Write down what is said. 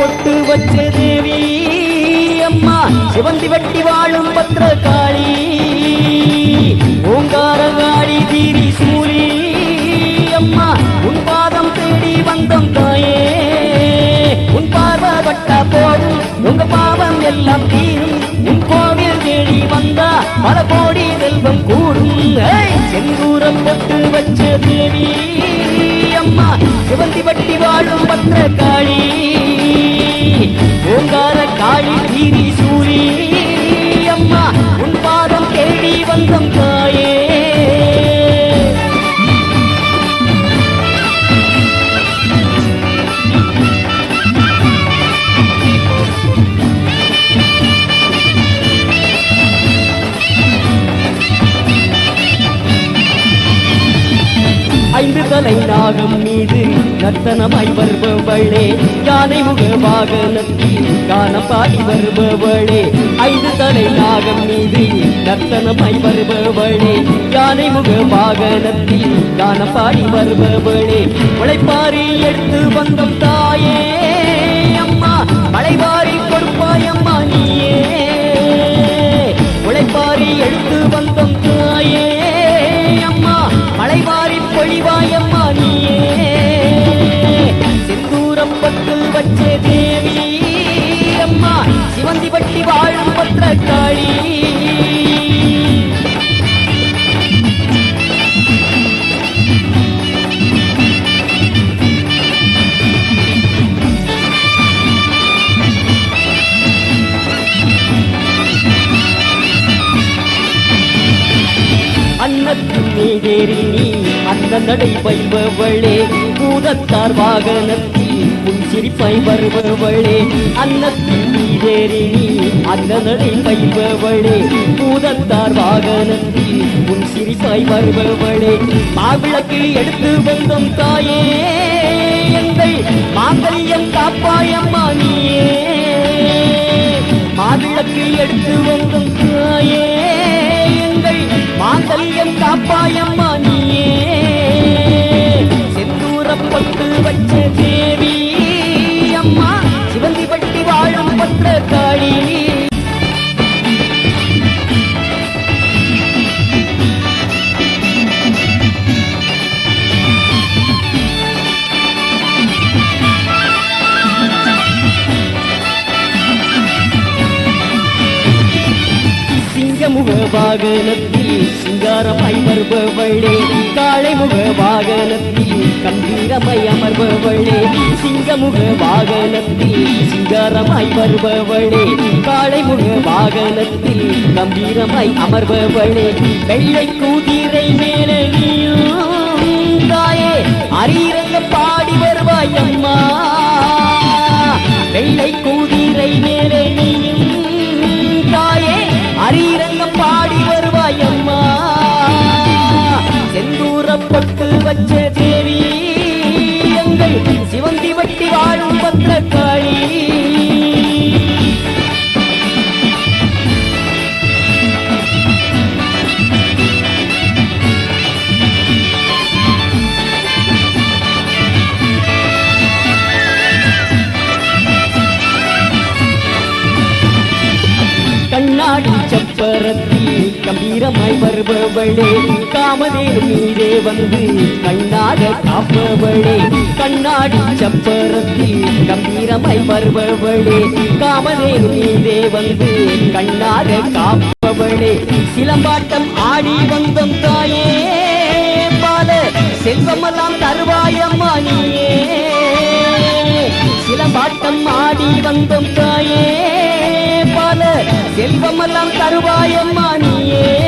பொட்டு வச்ச தேவி அம்மா சிவந்தி வெட்டி வாழும் பத்திர காளி ஓங்கார தீரி சூரி அம்மா. உன் பாதம் தேடி வந்தம் தாயே. உன் பார்வை பட்டா போதும் உங்க பாவம் எல்லாம் தீரும். உன் கோவில் தேடி வந்தா பல கோடி செல்வம் கூடும். செங்கூரம் பொட்டு வச்ச தேவி அம்மா சிவந்தி வட்டி வாழும் பத்திர காளி ஓங்கார காளி தீரி சூரி அம்மா உன் பாதம் தேடி வந்தம் ஐந்து தலை நாகம் மீது நர்த்தனமாய் வருபவளே. யானை முக வாகனத்தில் காணப்பாடி வருபவளே. ஐந்து தலை நாகம் மீது நர்த்தனமாய் வருபவளே. யானை முக வாகனத்தில் காணப்பாடி வருபவளே. உழைப்பாரி எடுத்து வந்தம் சிவந்தி வட்டி வாழும் பத்திரக்காளி. அன்னத்து அன்னத்தின் நீ அந்த நடை வைபவளே பூதத்தார் வாகனத்தில் உன் சிரிப்பை வருபவளே அன்னத்தின் நீதேறி நீ நடை வைபவளே பூதத்தார் வாகனத்தில் உன் சிரிப்பாய் வருபவளே. மாவிளக்கு எடுத்து வந்தோம் தாயே எங்கள் மாங்கல்யம் காப்பாயம்மா நீயே. மாவிளக்கு எடுத்து வந்தோம் தாயே எங்கள் மாங்கல்யம் காப்பாயம்மா சிங்கமுக வாகனத்தில் சிங்காரமாய் வருபவளே காளை முக வாகனத்தில் கம்பீரமாய் அமர்பவளே சிங்கமுக வாகனத்தில் சிங்காரமாய் வருபவளே காளை முக வாகனத்தில் கம்பீரமாய் அமர்பவளே வெள்ளை கூதிரை மேலே நீயும் தாயே அரியரங்க பாடி வர வாழும் பத்திரக்காளி சப்பரத்தி கம்பீரமாய் வருபவளே காமதே நீரே வந்து கண்ணாக காப்பவளே. கண்ணாடி சப்பரத்தி கம்பீரமாய் வருபவளே காமதே நீரே வந்து கண்ணாக காப்பவளே. சிலம்பாட்டம் ஆடி வந்தம் தாயே பால செல்வமெல்லாம் தருவாயம்மா நீயே சிலம்பாட்டம் ஆடி வந்தம் தாயே பால செல்வமெல்லாம் தருவாயம்மா நீயே.